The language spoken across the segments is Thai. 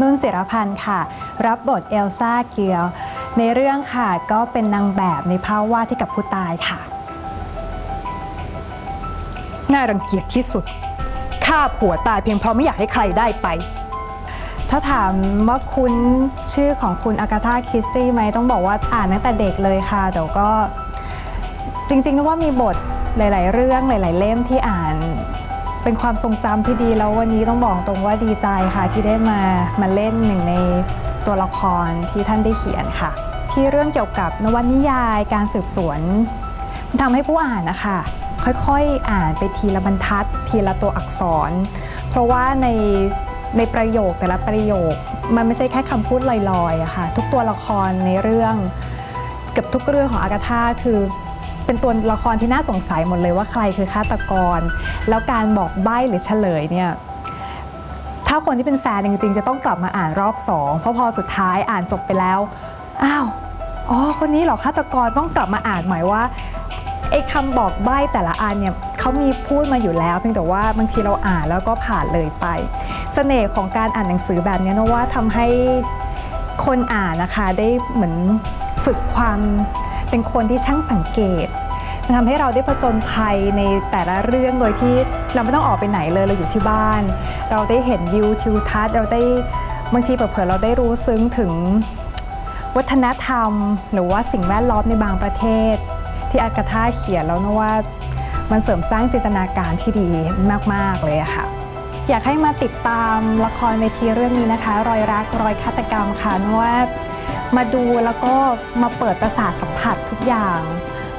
นุ่นศิรพันธ์ค่ะ รับบทเอลซ่าเกียว ในเรื่องค่ะก็เป็นนางแบบในภาพวาดที่กับผู้ตายค่ะ น่ารังเกียจที่สุดฆ่าผัวตายเพียงเพราะไม่อยากให้ใครได้ไป ถ้าถามว่าคุณชื่อของคุณอากาธาคริสตี้ไหมต้องบอกว่าอ่านตั้งแต่เด็กเลยค่ะ แต่ก็จริงๆนึกว่ามีบทหลาย ๆ เรื่องหลาย ๆ เล่มที่อ่าน เป็นความทรงจำที่ดีแล้ววันนี้ต้องบอกตรงว่าดีใจค่ะที่ได้มามาเล่นหนึ่งในตัวละครที่ท่านได้เขียนค่ะ ที่เรื่องเกี่ยวกับนวนิยายการสืบสวนมันทำให้ผู้อ่านนะคะค่อยๆอ่านไปทีละบรรทัด ทีละตัวอักษร เพราะว่าในในประโยคแต่ละประโยค มันไม่ใช่แค่คำพูดลอยๆอะค่ะทุกตัวละครในเรื่องเกับทุกเรื่องของอากาธาคือ เป็นตัวละครที่น่าสงสัยหมดเลยว่าใครคือฆาตกร แล้วการบอกใบ้หรือเฉลยเนี่ยถ้าคนที่เป็นแฟนจริงๆ จะต้องกลับมาอ่านรอบสองเพราะพอสุดท้ายอ่านจบไปแล้วอ้าวอ๋อคนนี้เหรอฆาตกรต้องกลับมาอ่านหม่ว่าไอ้คำบอกใบ้แต่ละอันเนี่ยเขามีพูดมาอยู่แล้ว เพียงแต่ว่าบางทีเราอ่านแล้วก็ผ่านเลยไปเสน่ห์ของการอ่านหนังสือแบบนี้นะว่าทำให้คนอ่านนะคะได้เหมือนฝึกความ เป็นคนที่ช่างสังเกตมันทำให้เราได้ผจญภัยในแต่ละเรื่องโดยที่เราไม่ต้องออกไปไหนเลยเราอยู่ที่บ้าน เราได้เห็นวิวทิวทัศน์เราได้บางทีเผื่อเราได้รู้ซึ้งถึงวัฒนธรรม หรือว่าสิ่งแวดล้อมในบางประเทศ ที่อากาธาเขียนแล้วนะว่ามันเสริมสร้างจินตนาการที่ดีมาก ๆ เลยค่ะ อยากให้มาติดตามละครเวทีเรื่องนี้นะคะ รอยรักรอยฆาตกรรมค่ะนว่า มาดูแล้วก็มาเปิดประสาทสัมผัสทุกอย่าง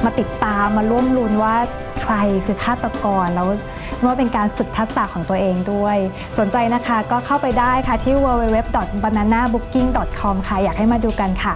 มาติดตามมาร่วมลุ้นว่าใครคือฆาตกรแล้วว่าเป็นการฝึกทักษะของตัวเองด้วย สนใจนะคะก็เข้าไปได้ค่ะที่ www.bananabooking.com ค่ะอยากให้มาดูกันค่ะ